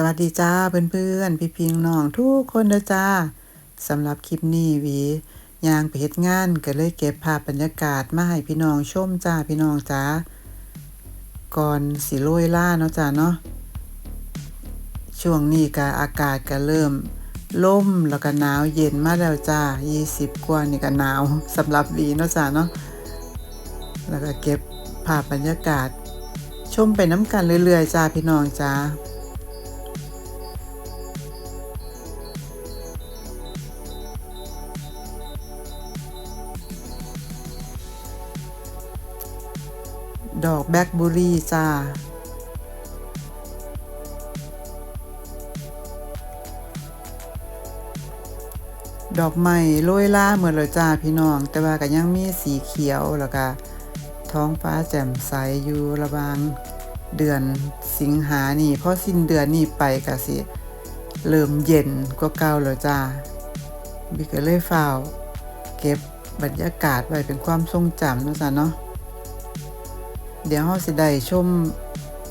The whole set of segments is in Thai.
สวัสดีจ้าเพื่อนๆ พี่พิงน้องทุกคนเด้อจ้าสำหรับคลิปนี้วียางไปเฮ็ดงานก็เลยเก็บภาพบรรยากาศมาให้พี่น้องชมจ้าพี่น้องจ้าก่อนสิโรยล่าเนาะจ้าเนาะช่วงนี้ก็อากาศก็เริ่มล่มแล้วก็หนาวเย็นมาแล้วจ้า 20 กว่านี่ก็หนาวสำหรับวีเนาะจ้าเนาะแล้วก็เก็บภาพบรรยากาศ ชมไปน้ำกันเรื่อยๆจ้าพี่น้องจ้า ดอกแบล็คเบอรี่จ้า ดอกไม้โรยล่าเหมือนเลยจ้าพี่น้อง แต่ว่าก็ยังมีสีเขียวแล้วก็ท้องฟ้าแจ่มใสอยู่ระหวางเดือนสิงหานี่พอสิ้นเดือนนี่ไปก็สิ เริ่มเย็นกว่าเก่าแล้วจ้าบิกเลยฝ้าวเก็บบรรยากาศไว้เป็นความทรงจำนะจ้าเนาะ เดี๋ยวเราสิได้ชม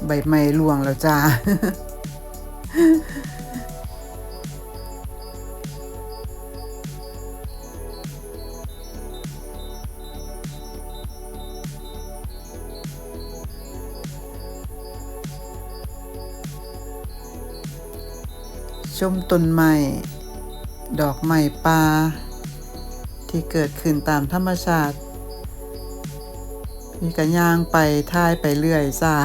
ใบไม้ร่วงแล้วจ้าชมต้นไม้ดอกไม้ป่าที่เกิดขึ้นตามธรรมชาติ มีกระย่างไปท่ายไปเรื่อยจ้า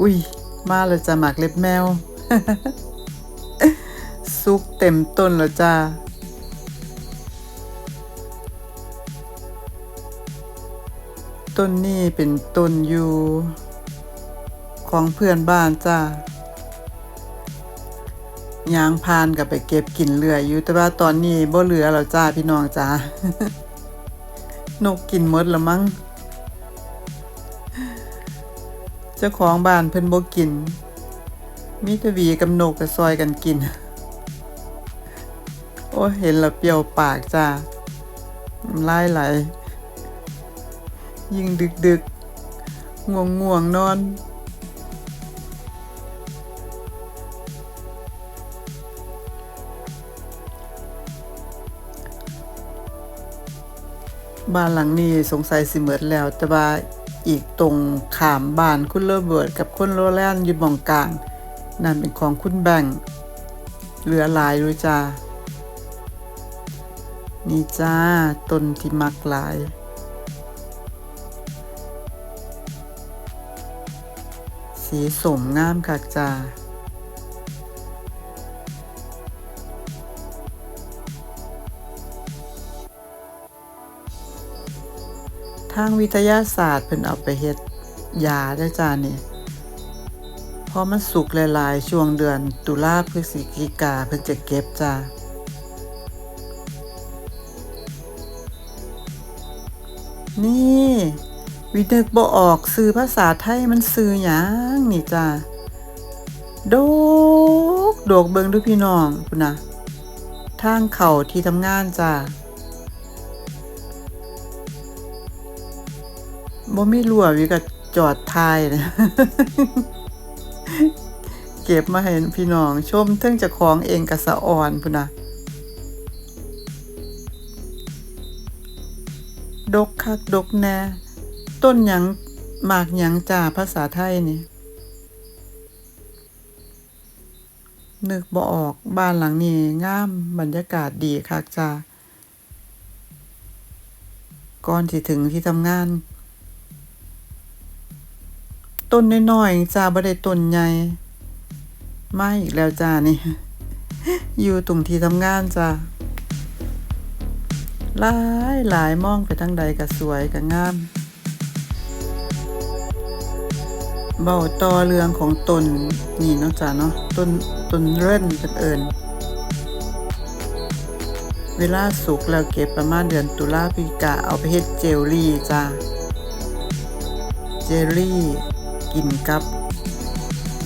อุ้ย มาแล้วจ้าหมักเล็บแมว ซุกเต็มต้นแล้วจ้าต้นนี้เป็นต้นอยู่ ของเพื่อนบ้านจ้า ยางพานกับไปเก็บกินเรืออยู่แต่ว่าตอนนี้บ่เหลือแล้วจ้าพี่น้องจ้านกกินหมดแล้วมั้งเจ้าของบ้านเพิ่นบ่กิน มีแต่หวีกับนกก็ซอยกันกิน โอ้เห็นแล้วเปรี้ยวปากจ้าน้ำลายไหล ยิ่งดึกดึกง่วงง่วงๆนอน บ้านหลังนี้สงสัยสิเหมิดแล้ว แต่ว่าอีกตรงขามบ้านคุณเลเบิร์ดกับคุณโรแลนด์อยู่มองกลาง นั่นเป็นของคุณแบ่งเหลือหลายด้วยจ้านี่จ้าต้นที่มักหลายสีสมงามคักจ้าางวิทยาศาสตร์เพิ่นเอาไปเฮ็ดยาได้จ้านี่พอมันสุกหลายๆ ช่วงเดือนตุลาพฤศจิกาเพิ่นจะเก็บจ้านี่วินึกบ่ออกซื้อภาษาไทยมันซื้อหยังนี่จ้าโดกโดกเบิงดูพี่น้องพุ่นนะทางเข่าที่ทำงานจ้า บ่มีรั่ววิก็จอดทายนะเก็บมาให้พี่น้องชมเทิงจะของเองกะสะอ่อนพุ่นนะดกคักดกแน่ ต้นหยังหมากหยังจ่าภาษาไทยนี่ นึกบ่ออกบ้านหลังนี้งามบรรยากาศดีคักจ้าก่อนที่ถึงที่ทำงาน ต้นน้อยๆจ้าบ่ได้ต้นใหญ่มาอีกแล้วจ้านี่ อยู่ตรงที่ทำงานจ้าหลายหลายมองไปทางใดก็สวยก็งามเบาต่อเรื่องของต้นนี่เนาะจ้าเนาะต้นต้นเร่นเป็นเอิญเวลาสุกแล้วเก็บประมาณเดือนตุลาพิกาเอาไปเฮ็ดเจลลี่จ้าเจลลี่ กินกับ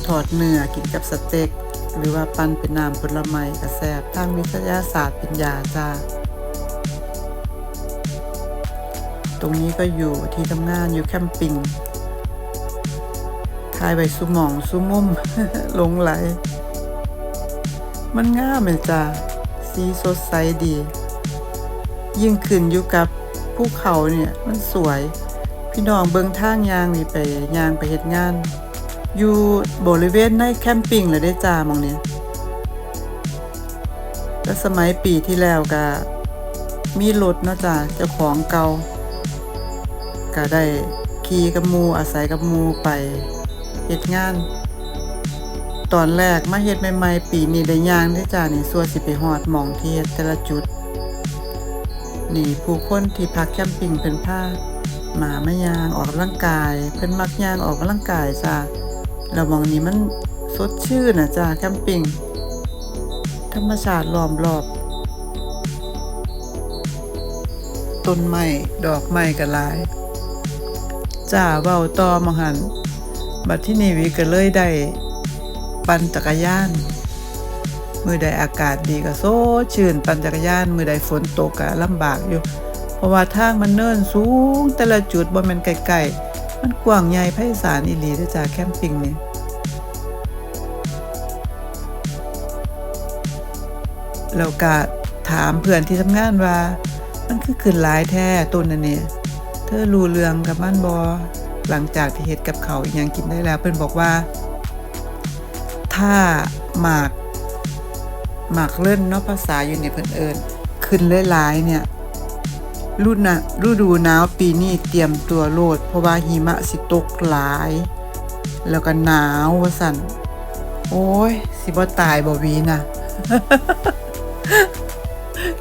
ทอดเนื้อกินกับสเต็ก หรือว่าปั้นเป็นน้ำผลไม้กระแซบทางวิทยาศาสตร์เป็นยาจ้าตรงนี้ก็อยู่ที่ทำงานอยู่แคมปิ้งทายไว้สุมองสุมุมหลงไหล มันง่ามเลยจ้าสีสดใสดี ยิ่งขึ้นอยู่กับภูเขาเนี่ย มันสวย พี่น้องเบิงทางยางนี่ไปยางไปเฮ็ดงาน อยู่บริเวณในแคมปิ้งเลยได้จ้ามองเนี้ยแล้วสมัยปีที่แล้วก็มีรถเนาะจ้าเจ้าของเก่าก็ได้ขี่กับมูอาศัยกับมูไปเฮ็ดงาน ตอนแรกมาเฮ็ดใหม่ๆปีนี้ได้ย่างได้จ้านี่สัวสิไปฮอดหมองที่เฮ็ดแต่ละจุด นี่ผู้คนที่พักแคมปิ้งเพิ่นพา หมาไมาย่างออกกำลังกาย เพิ่นมักยางออกกำลังกายจ้าแล้วหมองนี้มันสดชื่นนะจ้าแคมปิ้งธรรมชาติล้อมรอบต้นไม้ดอกไม้ก็หลายจ้าเว้าต่อมหันบัดที่นี่วิก็เลยได้ปั่นจักรยานมือใดอากาศดีก็โซชื่นปั่นจักรยาน มือใดฝนตกก็ลำบากอยู่ ราะว่าทางมันเนินสูงแต่ละจุดบ่แม่นไกลๆมันกว้างใหญ่ไพศาลอีหลีเด้อจ้าแคมปิ้งนี่แล้วก็ถามเพื่อนที่ทำงานว่า มันคือขึ้นหลายแท้ต้นนั่นนี่เธอรู้เรื่องกับมันบอหลังจากที่เฮ็ดกับเขาอีหยังกินได้แล้ว เพิ่อนบอกว่า ถ้าหมากหมากเล่นนาะภาษาอยู่ในเพิ่นเอิญขึ้นหลายๆเนี่ย ฤดูนะฤดูหนาวปีนี้เตรียมตัวโลด เพราะว่าหิมะสิตกหลาย แล้วก็หนาวว่าสั่นโอ้ย สิบ่ตายบ่วีน่ะ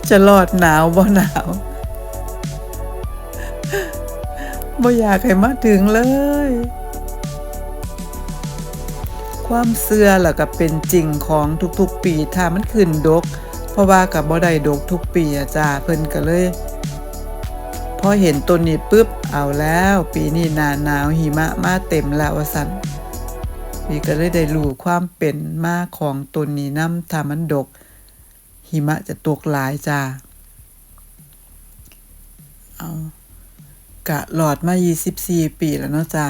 จะรอดหนาวบ่หนาวบ่อยากให้มาถึงเลย ความเสื่อแล้วก็เป็นจริงของทุกๆปีถ้ามันขึ้นดก เพราะว่ากับบ่ได้ดกทุกปีอะจ้าเพิ่นก็เลย อเห็นต้นนี้ปุ๊บเอาแล้ว ปีนี้หนาหนาวหิมะมาเต็มแล้วว่าซั่นพี่ก็เลยได้รู้ความเป็นมาของต้นนี้นํถ้ามันดก หิมะจะตกหลายจ้าเอากะหลอดมา 24 ปีแล้วเนาะจ้า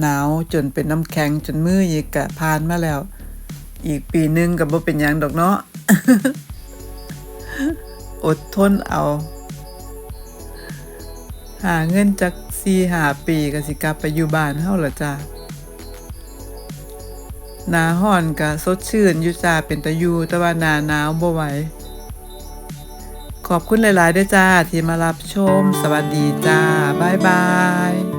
หนาวจนเป็นน้ำแข็งจนมืออีกกะผ่านมาแล้ว อีกปีหนึงก็บ่เป็นยังดอกเนาะอดทนเอา หาเงินจาก4หาปีก็สิกลับไปอยู่บ้านเฮาละจ้าหนาห่อนก็สดชื่นอยู่จ้าเป็นตะยูแต่ว่าหนาหนาวบ่ไหวขอบคุณหลาย ๆ ด้วยจ้าที่มารับชม สวัสดีจ้า บ๊ายบาย